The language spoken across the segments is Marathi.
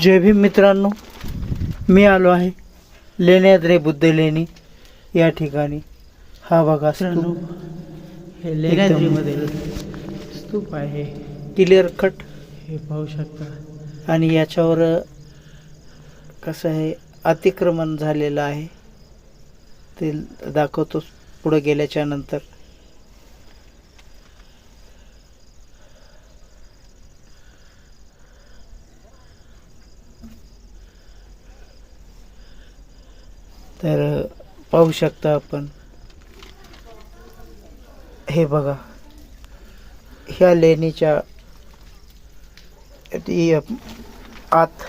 जय भीम मित्रांनो मी आलो आहे लेण्याद्रे बुद्ध लेणी या ठिकाणी. हा बघा स्तूप हे लेण्याद्रीमधील स्तूप आहे. Clear cut. हे पाहू शकता. आणि याच्यावर कसं आहे अतिक्रमण झालेलं आहे. ते दाखवतो पुढे गेल्याच्यानंतर तर पाहू शकता आपण. हे बघा. ह्या लेणीच्या ती आत.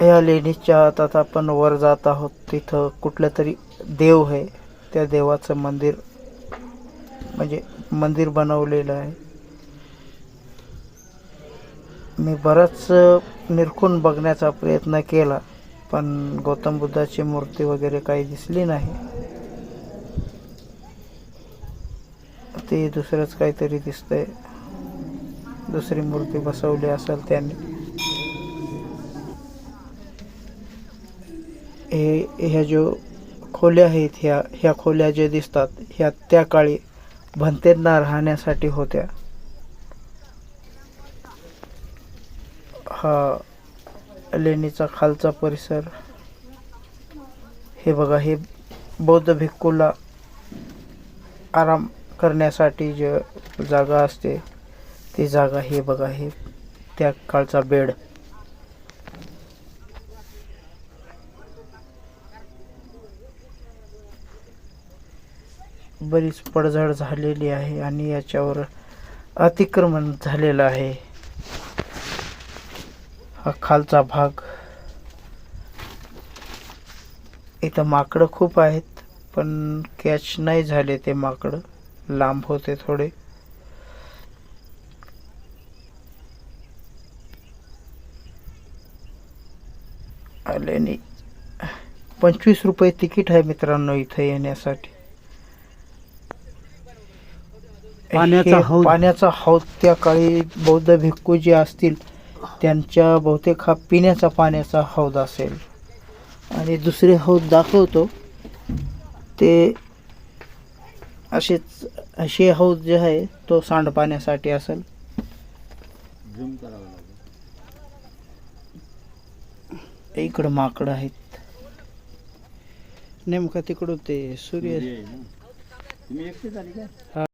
या लेणीच्या आतात आपण वर जात आहोत. तिथं कुठलं तरी देव आहे. त्या देवाचं मंदिर म्हणजे मंदिर बनवलेलं आहे. मी बरंच निरखून बघण्याचा प्रयत्न केला पण गौतम बुद्धाची मूर्ती वगैरे काही दिसली नाही. ते दुसरंच काहीतरी दिसतंय. दुसरी मूर्ती बसवली असेल त्यांनी. हे ह्या जो खोल्या आहेत ह्या ह्या खोल्या जे दिसतात ह्या त्या काळी भंतेंना राहण्यासाठी होत्या. हा लेणीचा खालचा परिसर. हे बघा हे बौद्ध भिक्खूला आराम करण्यासाठी जे जागा असते ती जागा हे बघा हे त्या काळचा बेड. बरीच पडझड झालेली आहे आणि याच्यावर अतिक्रमण झालेलं आहे. हा खालचा भाग. इथं माकडं खूप आहेत पण कॅच नाही झाले ते माकडं. लांब होते थोडे. आल्याने पंचवीस रुपये तिकीट आहे मित्रांनो इथं येण्यासाठी. पाण्याचा हौद. पाण्याचा हौद त्या काळी बौद्ध भिक्खू जे असतील त्यांच्या बहुतेक हा पिण्याचा पाण्याचा हौद असेल. आणि दुसरे हौद दाखवतो. ते असेच असे हौद जे आहे तो सांडपाण्यासाठी असेल. इकडं माकडं आहेत. नेमका तिकडं ते सूर्य तुम्ही का?